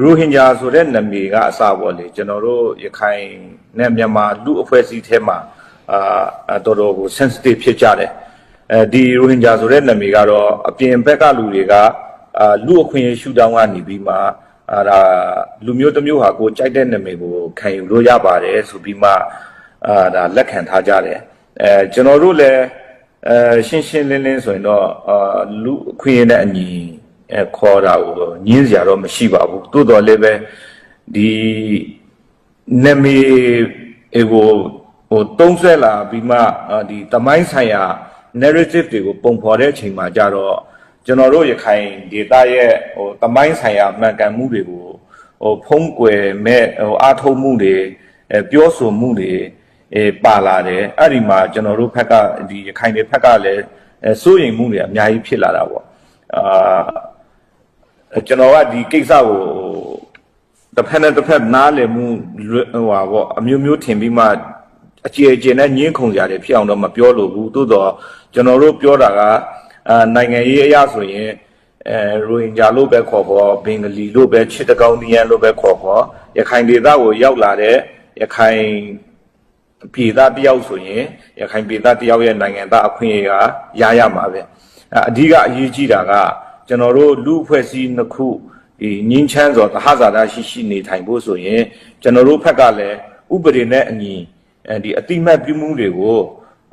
ရိုဟင်ဂျာဆိုတဲ့နာမည်ကအစပေါ့လေကျွန်တော်တို့ရခိုင်နဲ့မြန်မာလူအဖွဲ့အစည်းထဲမှာအာတော်တော်ကို sensitive ဖြစ်ကြတယ်အဲဒီရိုဟင်ဂျာဆိုတဲ့နာမည်ကတော့အပြင်ဘက်ကလူတွေကအာလူအခွင့်အရေးရှုထောင့်ကနေပြီးမှအာဒါလူမျိုးတစ်မျိုးဟာကိုကြိုက်တဲ့နာမည်ကိုခံယူလို့ရပါတယ်ဆိုပြီးမှအာဒါလက်ခံထားကြတယ်အဲကျွန်တော်တို့လည်းအဲရှင်းရှင်းလင်းလင်းဆိုရင်တော့အာလူအခွင့်အရေးနဲ့အညီ အဲခေါ်တာကိုတော့ညင်းစရာတော့မရှိပါဘူးတိုးတော်လည်းပဲဒီနာမည်ဟိုဟိုတုံးဆွဲလာပြီးမှအာဒီတမိုင်းဆိုင်ရာ narrative တွေကိုပုံဖော်တဲ့အချိန်မှာကြတော့ကျွန်တော်တို့ရခိုင်ဒေသရဲ့ဟိုတမိုင်းဆိုင်ရာမှန်ကန်မှုတွေကိုဟိုဖုံးကွယ်မဲ့ဟိုအားထုတ်မှုတွေအဲပြောဆိုမှုတွေအဲပါလာတယ်အဲ့ဒီမှာကျွန်တော်တို့ဘက်ကဒီရခိုင်တွေဘက်ကလည်းအဲစိုးရိမ်မှုတွေအများကြီးဖြစ်လာတာပေါ့အာ ကျွန်တော်ကဒီကိစ္စကိုတစ်ဖက်နဲ့တစ်ဖက်နားလည်မှုလွဲဟိုပါပေါ့အမျိုးမျိုးထင်ပြီးမှအကျေအကျေနဲ့ညင်းခုန်ကြတယ်ဖြစ်အောင်တော့မပြောလို့ဘူးသို့တော့ကျွန်တော်တို့ပြောတာကအာနိုင်ငံရေးအရာဆိုရင်အဲရိုဟင်ဂျာလို့ပဲခေါ်ခေါ်ဘင်္ဂလီလို့ပဲချစ်တကောင်းနီယန်လို့ပဲခေါ်ခေါ်ရခိုင်ဒေသကိုရောက်လာတဲ့ရခိုင်ပြည်သားတယောက်ဆိုရင်ရခိုင်ပြည်သားတယောက်ရဲ့နိုင်ငံသားအခွင့်အရေးကရရမှာပဲအဲအဓိကအရေးကြီးတာက ကျွန်တော်တို့လူအဖွဲ့အစည်းနှစ်ခုဒီငင်းချမ်းစွာသဟဇာတရှိရှိနေထိုင်ဖို့ဆိုရင်ကျွန်တော်တို့ဘက်ကလည်းဥပဒေနဲ့အညီအဲဒီအတိမတ်ပြုမှုတွေကို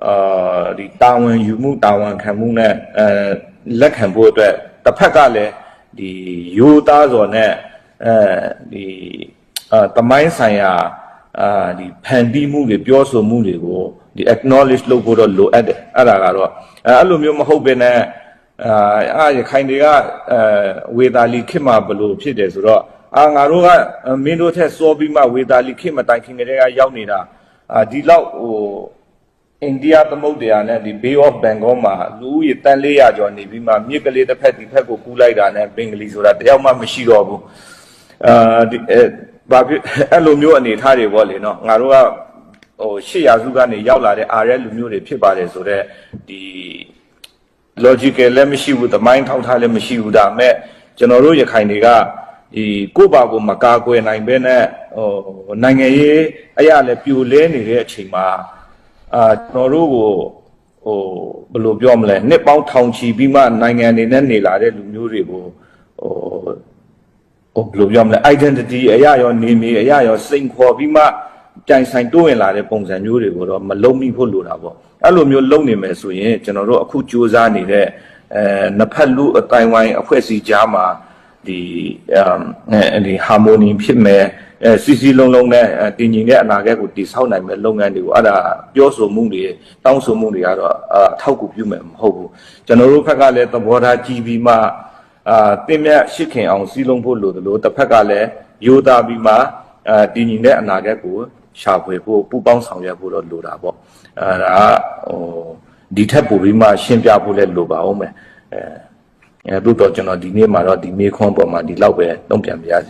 အာဒီတာဝန်ယူမှုတာဝန်ခံမှုနဲ့အဲလက်ခံဖို့အတွက်တစ်ဖက်ကလည်းဒီယူသားစော်နဲ့အဲဒီအာတမိုင်းဆိုင်ရာအာဒီဖန်တီးမှုတွေပြောဆိုမှုတွေကိုဒီ acknowledge လုပ်ဖို့တော့လိုအပ်တယ်အဲ့ဒါကတော့အဲအဲ့လိုမျိုးမဟုတ်ဘဲနဲ့ အာအားရခိုင်တွေကအဲဝေသာလီခေတ်မှာဘလို့ဖြစ်တယ်ဆိုတော့အာငါတို့ကမင်းတို့ထက်စောပြီးမှဝေသာလီခေတ်မတိုင်ခင်ကတည်းကရောက်နေတာအာဒီလောက်ဟိုအိန္ဒိယသမုဒ္ဒရာနဲ့ဒီ Bay of Bengal မှာလူဦးရေတန်400ကျော်နေပြီးမှမြစ်ကလေးတစ်ဖက်ဒီဖက်ကိုကူးလိုက်တာနဲ့ဘင်္ဂလီဆိုတာတယောက်မှမရှိတော့ဘူးအာဒီအဲဘာဖြစ်အဲ့လိုမျိုးအနေထားတွေပေါ့လေနော်ငါတို့ကဟိုရှေ့ရာစုကနေရောက်လာတဲ့အားရဲလူမျိုးတွေဖြစ်ပါတယ်ဆိုတော့ဒီ logical လည်းမရှိဘူးသမိုင်းထောက်ထားလည်းမရှိဘူးဒါပေမဲ့ကျွန်တော်တို့ရခိုင်တွေကဒီကိုယ့်ဘာကိုမကာကွယ်နိုင်ဘဲနဲ့ဟိုနိုင်ငံရေးအရာလည်းပြိုလဲနေတဲ့အချိန်မှာအာကျွန်တော်တို့ကိုဟိုဘယ်လိုပြောမလဲနှစ်ပေါင်းထောင်ချီပြီးမှနိုင်ငံအနေနဲ့နေလာတဲ့လူမျိုးတွေကိုဟိုဟိုဘယ်လိုပြောမလဲ identity အရာရောနေမီအရာရောစိန်ခေါ်ပြီးမှ ကြိုင်ဆိုင်တိုးဝင်လာတဲ့ပုံစံမျိုးတွေကိုတော့မလုံးမိဖို့လိုတာပေါ့အဲ့လိုမျိုးလုံးနေမယ်ဆိုရင်ကျွန်တော်တို့အခုစူးစမ်းနေတဲ့အဲနှစ်ဖက်လူအတိုင်းဝိုင်းအဖွဲ့အစည်းကြားမှာဒီအဲဒီဟာမိုနီဖြစ်မယ်အဲစီစီလုံးလုံးနဲ့တည်ငြိမ်တဲ့အနာဂတ်ကိုတည်ဆောက်နိုင်မဲ့လုပ်ငန်းတွေကိုအဲ့ဒါပြောဆိုမှုတွေတောင်းဆိုမှုတွေကတော့အထောက်အကူပြုမယ်မဟုတ်ဘူးကျွန်တော်တို့ဘက်ကလည်းသဘောထားကြည့်ပြီးမှအာတင်မြတ်ရှစ်ခင်အောင်စီးလုံးဖို့လိုတယ်လို့တစ်ဖက်ကလည်းယူသားပြီးမှအာတည်ငြိမ်တဲ့အနာဂတ်ကို ရှာဖွေဖို့ပူပေါင်းဆောင်ရွက်ဖို့တော့လိုတာပေါ့အဲဒါဟိုဒီထက်ပိုပြီးမှရှင်းပြဖို့လည်းလိုပါအောင်မယ်အဲအဲသို့တော့ကျွန်တော်ဒီနေ့မှာတော့ဒီမေခွန်းပေါ်မှာဒီလောက်ပဲတုံ့ပြန်ပြရစီ